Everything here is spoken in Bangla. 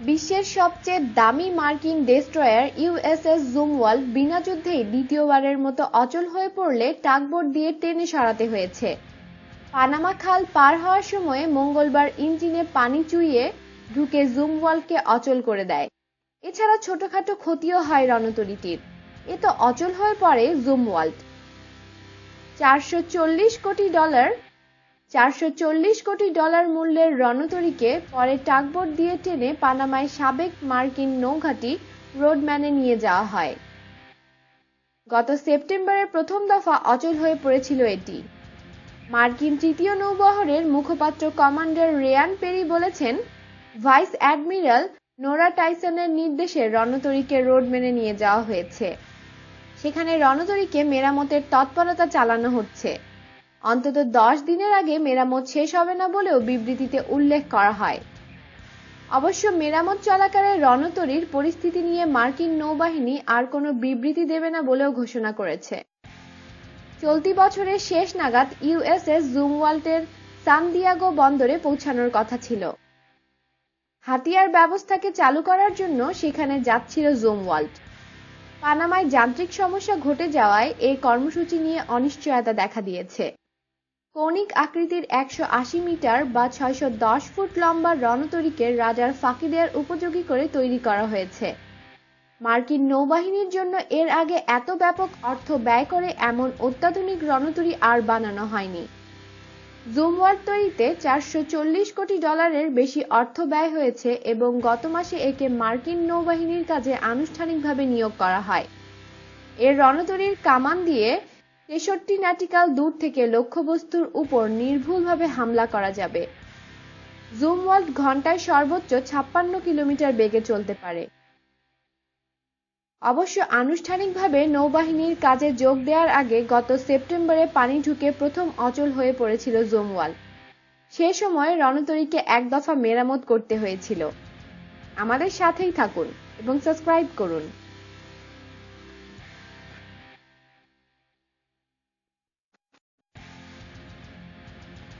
বিশ্বের সবচেয়ে দামি মার্কিন ডেস্ট্রয়ার ইউএসএস জুমওয়াল বিনা যুদ্ধেই দ্বিতীয়বারের মতো অচল হয়ে পড়লে টাগবোট দিয়ে টেনে সরাতে হয়েছে। পানামা খাল পার হওয়ার সময় মঙ্গলবার ইঞ্জিনে পানি চুইয়ে ঢুকে জুমওয়ালকে অচল করে দেয়। এছাড়া ছোটখাটো ক্ষতিও হয় রণতরীটির। এ তো অচল হয়ে পড়ে জুমওয়াল্ট চারশো চল্লিশ কোটি ডলার চারশো চল্লিশ কোটি ডলার মূল্যের রণতরীকে পরে টাগবোট দিয়ে টেনে পানামায় সাবেক মার্কিন নৌঘাঁটি রোডম্যানে নিয়ে যাওয়া হয়। গত সেপ্টেম্বরের প্রথম দফা অচল হয়ে পড়েছিল এটি। মার্কিন তৃতীয় নৌবহরের মুখপাত্র কমান্ডার রেয়ান পেরি বলেছেন, ভাইস অ্যাডমিরাল নোরা টাইসনের নির্দেশে রণতরীকে রোড মেনে নিয়ে যাওয়া হয়েছে। সেখানে রণতরীকে মেরামতের তৎপরতা চালানো হচ্ছে। অন্তত দশ দিনের আগে মেরামত শেষ হবে না বলেও বিবৃতিতে উল্লেখ করা হয়। অবশ্য মেরামত চলাকালে রণতরীর পরিস্থিতি নিয়ে মার্কিন নৌবাহিনী আর কোনো বিবৃতি দেবে না বলেও ঘোষণা করেছে। চলতি বছরের শেষ নাগাদ ইউএসএস জুমওয়াল্টের সানদিয়াগো বন্দরে পৌঁছানোর কথা ছিল। হাতিয়ার ব্যবস্থাকে চালু করার জন্য সেখানে যাচ্ছিল জুমওয়াল্ট পানামায় যান্ত্রিক সমস্যা ঘটে যাওয়ায় এই কর্মসূচি নিয়ে অনিশ্চয়তা দেখা দিয়েছে। কৌণিক আকৃতির একশো আশি মিটার বা ছয়শো দশ ফুট লম্বা রণতরীকে রাজার ফাঁকি দেওয়ার উপযোগী করে তৈরি করা হয়েছে। মার্কিন নৌবাহিনীর জন্য এর আগে এত ব্যাপক অর্থ ব্যয় করে এমন অত্যাধুনিক রণতরী আর বানানো হয়নি। জুমওয়ার তৈরিতে চারশো চল্লিশ কোটি ডলারের বেশি অর্থ ব্যয় হয়েছে এবং গত মাসে একে মার্কিন নৌবাহিনীর কাজে আনুষ্ঠানিকভাবে নিয়োগ করা হয়। এর রণতরীর কামান দিয়ে তেষট্টি ন্যাটিক্যাল দূর থেকে লক্ষ্যবস্তুর উপর নির্ভুলভাবে হামলা করা যাবে। জুমওয়াল্ট ঘন্টায় সর্বোচ্চ ছাপ্পান্ন কিলোমিটার বেগে চলতে পারে। অবশ্য আনুষ্ঠানিকভাবে নৌবাহিনীর কাজে যোগ দেওয়ার আগে গত সেপ্টেম্বরে পানি ঢুকে প্রথম অচল হয়ে পড়েছিল জোমওয়াল সে সময় রণতরীকে এক দফা মেরামত করতে হয়েছিল। আমাদের সাথেই থাকুন এবং সাবস্ক্রাইব করুন।